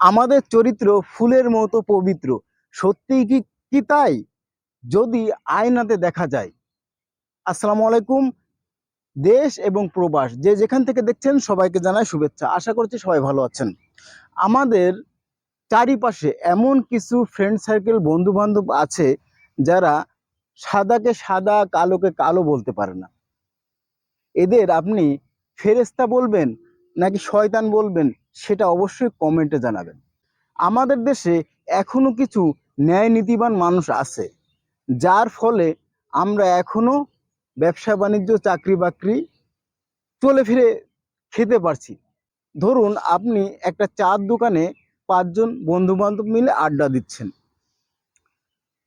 আমাদের চরিত্র ফুলের মতো পবিত্র। সত্যিই কি কি তাই? যদি আয়নাতে দেখা যায়। আসসালামু আলাইকুম, দেশ এবং প্রবাস। যে যেখান থেকে দেখছেন, সবাইকে জানাই শুভেচ্ছা। আশা করছি সবাই ভালো আছেন। আমাদের চারিপাশে এমন কিছু ফ্রেন্ড সার্কেল বন্ধু বান্ধব আছে, যারা সাদাকে সাদা, কালোকে কালো বলতে পারে না। এদের আপনি ফেরেস্তা বলবেন নাকি শয়তান বলবেন সেটা অবশ্যই কমেন্টে জানাবেন। আমাদের দেশে এখনও কিছু ন্যায় নীতিবান মানুষ আছে, যার ফলে আমরা এখনও ব্যবসা বাণিজ্য, চাকরি বাকরি চলে ফিরে খেতে পারছি। ধরুন আপনি একটা চার দোকানে পাঁচজন বন্ধু বান্ধব মিলে আড্ডা দিচ্ছেন।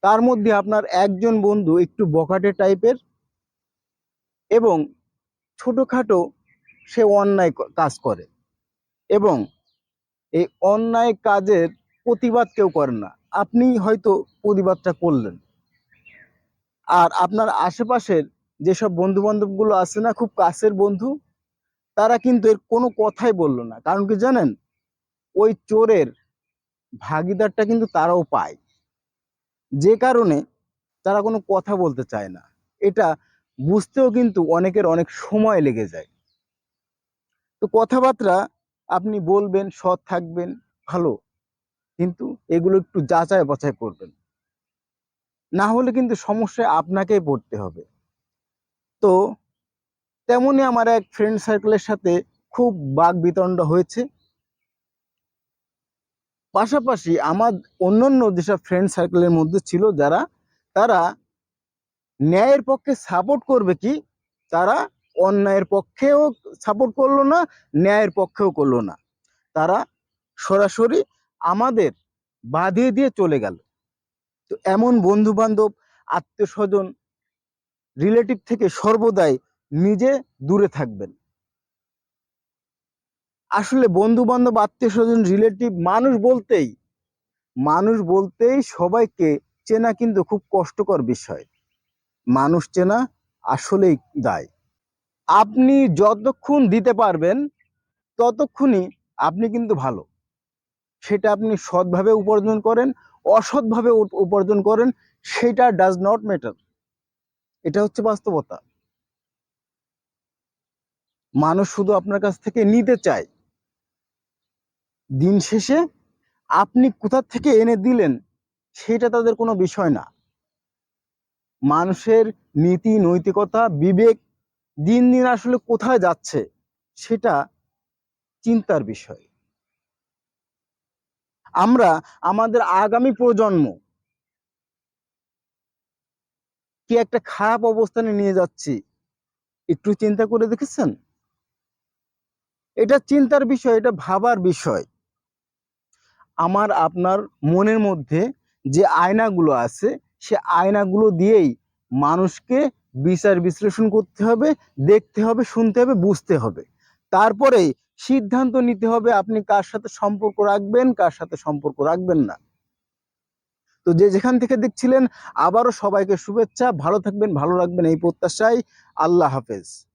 তার মধ্যে আপনার একজন বন্ধু একটু বকাটে টাইপের এবং ছোটোখাটো সে অন্যায় কাজ করে। এবং এই অন্যায় কাজের প্রতিবাদ কেউ করে না। আপনি হয়তো প্রতিবাদটা করলেন। আর আপনার আশেপাশের যেসব বন্ধু বান্ধবগুলো আছে না, খুব কাছের বন্ধু, তারা কিন্তু এর কোনো কথাই বলল না। কারণ কি জানেন? ওই চোরের ভাগিদারটা কিন্তু তারাও পায়। যে কারণে তারা কোনো কথা বলতে চায় না। এটা বুঝতেও কিন্তু অনেকের অনেক সময় লেগে যায়। তো কথাবার্তা আপনি বলবেন, সৎ থাকবেন, ভালো। কিন্তু এগুলো একটু যাচাই বাছাই করবেন। না হলে কিন্তু সমস্যায় আপনাকেই পড়তে হবে। তো তেমনই আমার এক ফ্রেন্ড সার্কেলের সাথে খুব বাক বিতণ্ড হয়েছে। পাশাপাশি আমার অন্যান্য যেসব ফ্রেন্ড সার্কেলের মধ্যে ছিল যারা, তারা ন্যায়ের পক্ষে সাপোর্ট করবে কি? তারা অন্যায়ের পক্ষেও সাপোর্ট করল না, ন্যায়ের পক্ষেও করল না। তারা সরাসরি আমাদের বাঁধিয়ে দিয়ে চলে গেল। তো এমন বন্ধু বান্ধব আত্মীয় স্বজন রিলেটিভ থেকে সর্বদাই নিজে দূরে থাকবেন। আসলে বন্ধু বান্ধব আত্মীয় স্বজন রিলেটিভ মানুষ বলতেই মানুষ বলতেই সবাইকে চেনা কিন্তু খুব কষ্টকর বিষয়। মানুষ চেনা আসলেই দায়। আপনি যতক্ষণ দিতে পারবেন, ততক্ষণই আপনি কিন্তু ভালো। সেটা আপনি সৎভাবে উপার্জন করেন, অসৎভাবে উপার্জন করেন, সেটা ডাজ নট ম্যাটার এটা হচ্ছে বাস্তবতা। মানুষ শুধু আপনার কাছ থেকে নিতে চায়। দিন শেষে আপনি কোথা থেকে এনে দিলেন, সেটা তাদের কোনো বিষয় না। মানুষের নীতি নৈতিকতা বিবেক দিন দিন আসলে কোথায় যাচ্ছে, সেটা চিন্তার বিষয়। আমরা, আমাদের আগামী প্রজন্ম কি একটা খারাপ অবস্থানে নিয়ে যাচ্ছি, একটু চিন্তা করে দেখেছেন? এটা চিন্তার বিষয়, এটা ভাবার বিষয়। আমার, আপনার মনের মধ্যে যে আয়নাগুলো আছে, সে আয়নাগুলো দিয়েই মানুষকে বিচার বিশ্লেষণ করতে হবে, দেখতে হবে, শুনতে হবে, বুঝতে হবে। তারপরে সিদ্ধান্ত নিতে হবে আপনি কার সাথে সম্পর্ক রাখবেন, কার সাথে সম্পর্ক রাখবেন না। তো যে যেখান থেকে দেখছিলেন, আবারও সবাইকে শুভেচ্ছা, ভালো থাকবেন, ভালো রাখবেন এই প্রত্যাশায়। আল্লাহ হাফেজ।